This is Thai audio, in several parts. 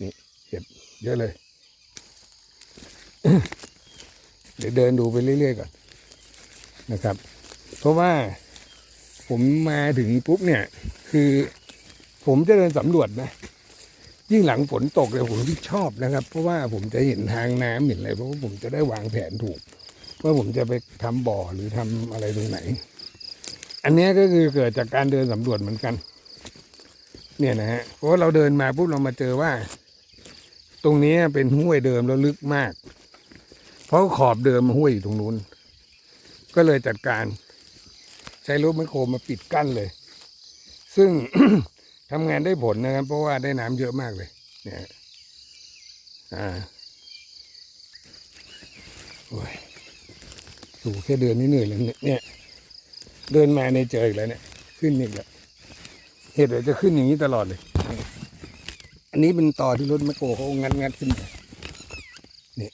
นี่เห็ดเยอะเลย เดี๋ยวเดินดูไปเรื่อยๆก่อนนะครับ เพราะว่าผมมาถึงปุ๊บเนี่ย คือผมจะเดินสำรวจนะยิ่งหลังฝนตกเลยผมที่ชอบนะครับ เพราะว่าผมจะเห็นทางน้ำเห็นอะไรเพราะว่าผมจะได้วางแผนถูกว่าผมจะไปทำบ่อหรือทำอะไรตรงไหน อันนี้ก็คือเกิดจากการเดินสำรวจเหมือนกัน เนี่ยนะฮะเพราะเราเดินมาปุ๊บเรามาเจอว่า ตรงนี้เป็นห้วยเดิมแล้วลึกมาก เพราะขอบเดิมห้วยอยู่ตรงนู้น ก็เลยจัดการ ใช้รถไมโครมาปิดกั้นเลย ซึ่ง ทำงานได้ผลนะครับ เพราะว่าได้น้ำเยอะมากเลย เนี่ย อ่าโอ้ยสูแค่เดินนี่เหนื่อยแล้วเนี่ย เดินมาในเจออีกแล้วเนี่ย ขึ้นอีกแล้วเหตุเดี๋ยวจะขึ้นอย่างนี้ตลอดเลย อันนี้เป็นต่อที่รถแมคโครเขางัดงัดขึ้นไปเนี่ย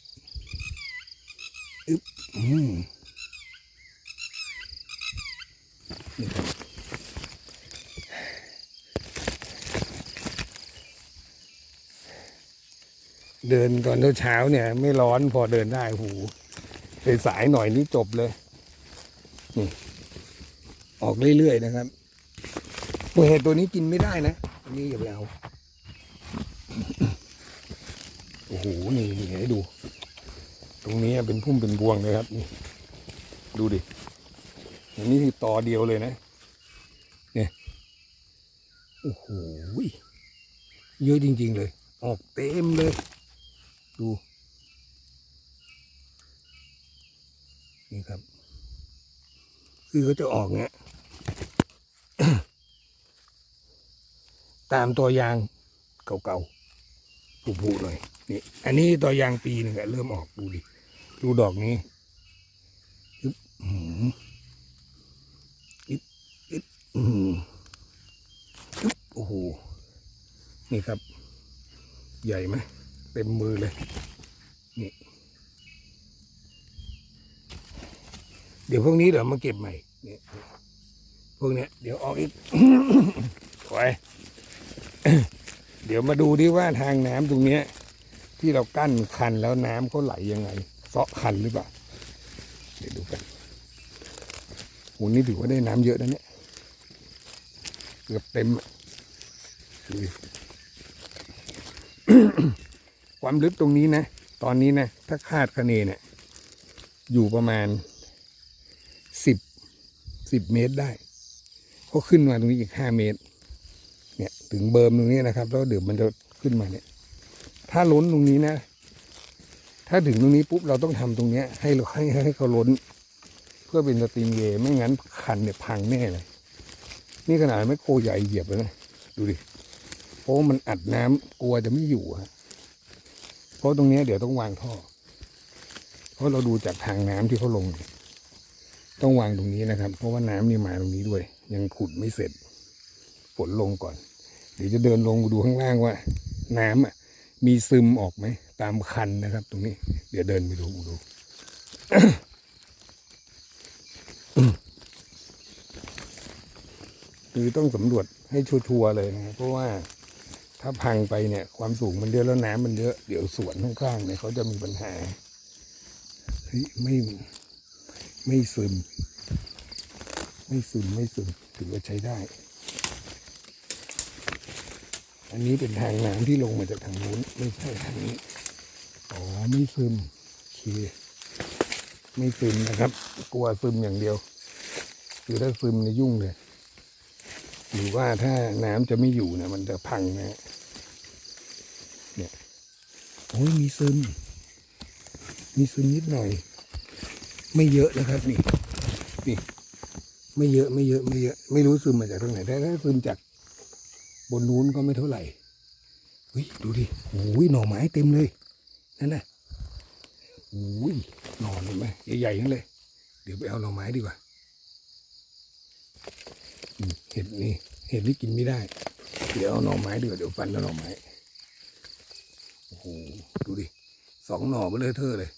อึ๊บอืมนี่ครับเดินตอนเช้าเนี่ย ไม่ร้อนพอเดินได้หูไปสายหน่อยนี่จบเลย นี่ ออกเรื่อยๆนะครับตัวเห็ดตัวนี้กินไม่ได้นะอันนี้อย่าไปเอา โอ้โหนี่ให้ดู ตรงนี้เป็นพุ่มเป็นบวงเลยครับนี่ดูดิอันนี้คือตอเดียวเลยนะเนี่ยโอ้โหเยอะจริง ๆ เลย ออกเต็มเลย ดูนี่ครับ คือเขาจะออกเงี้ยตามตัวยางเก่าๆผุๆหน่อย นี่ อันนี้ตัวยางปีหนึ่งเริ่มออกดูดิดูดอกนี้อึ๊บอื้อหืออึ๊บอึ๊บอื้อหืออึ๊บโอ้โหนี่ครับ ใหญ่ไหมเต็มมือเลย นี่ เดี๋ยวพวกนี้เดี๋ยวมาเก็บใหม่เนี่ยพวกเนี้ยเดี๋ยวออกอีกไว้เดี๋ยวมาดูดิว่าทางน้ำตรงเนี้ย ที่เรากั้นคันแล้วน้ำเขาไหลยังไงเซาะคันหรือเปล่าเดี๋ยวดูกันโหนี่ถือว่าได้น้ำเยอะนะเนี่ยเกือบเต็มดูความลึกตรงนี้นะ ตอนนี้นะ ถ้าคาดคะเนเนี่ย อยู่ประมาณสิบสิบเมตรได้เขาขึ้นมาตรงนี้อีกห้าเมตร เนี่ย ถึงเบิร์มตรงนี้นะครับ แล้วเดี๋ยวมันจะขึ้นมาเนี่ย ถ้าล้นตรงนี้นะ ถ้าถึงตรงนี้ปุ๊บเราต้องทำตรงเนี้ย ให้ให้ให้เขาล้น เพื่อเป็นสตรีมเวย์ไม่งั้นคันเนี่ยพังแน่เลย นี่ขนาดไม่โคใหญ่เหยียบเลยนะ ดูดิเพราะมันอัดน้ำกลัวจะไม่อยู่ฮะเพราะตรงเนี้ยเดี๋ยวต้องวางท่อ เพราะเราดูจากทางน้ำที่เขาลง ต้องวางตรงนี้นะครับ เพราะว่าน้ำนี่มาตรงนี้ด้วย ยังขุดไม่เสร็จฝนลงก่อน เดี๋ยวจะเดินลงดูข้างล่างว่า น้ำอะ มีซึมออกไหม ตามคันนะครับ ตรงนี้ เดี๋ยวเดินไปดูดูคือต้องสำรวจให้ชัวร์เลยนะเพราะว่าถ้าพังไปเนี่ย ความสูงมันเยอะแล้วน้ำมันเยอะเดี๋ยวสวนข้างๆเนี่ยเขาจะมีปัญหาเฮ้ยไม่ไม่ซึม ไม่ซึมไม่ซึมถือว่าใช้ได้ อันนี้เป็นทางน้ำที่ลงมาจากทางนู้น ไม่ใช่ทางนี้ อ๋อ ไม่ซึมโอเคไม่ซึมนะครับ กลัวซึมอย่างเดียว คือถ้าซึมเนี่ยยุ่งเลย หรือว่าถ้าน้ำจะไม่อยู่เนี่ยมันจะพังนะฮะเนี่ย โอ้ยมีซึม มีซึมนิดหน่อย ไม่เยอะนะครับนี่ นี่ ไม่เยอะไม่เยอะไม่เยอะ ไม่รู้ซึมมาจากตรงไหนแต่ถ้าซึมจาก บนนู้นก็ไม่เท่าไหร่เฮ้ยดูดิโอ้ยหน่อไม้เต็มเลยนั่นน่ะโอ้ยหน่อเห็นไหมใหญ่ๆทั้งเลย เดี๋ยวไปเอาหน่อไม้ดีกว่าเห็ดนี่เห็ดนี่กินไม่ได้ เดี๋ยวเอาหน่อไม้ดีกว่าเดี๋ยวฟันแล้วหน่อไม้โอ้โหดูดิสองหน่อเลอเทอเลย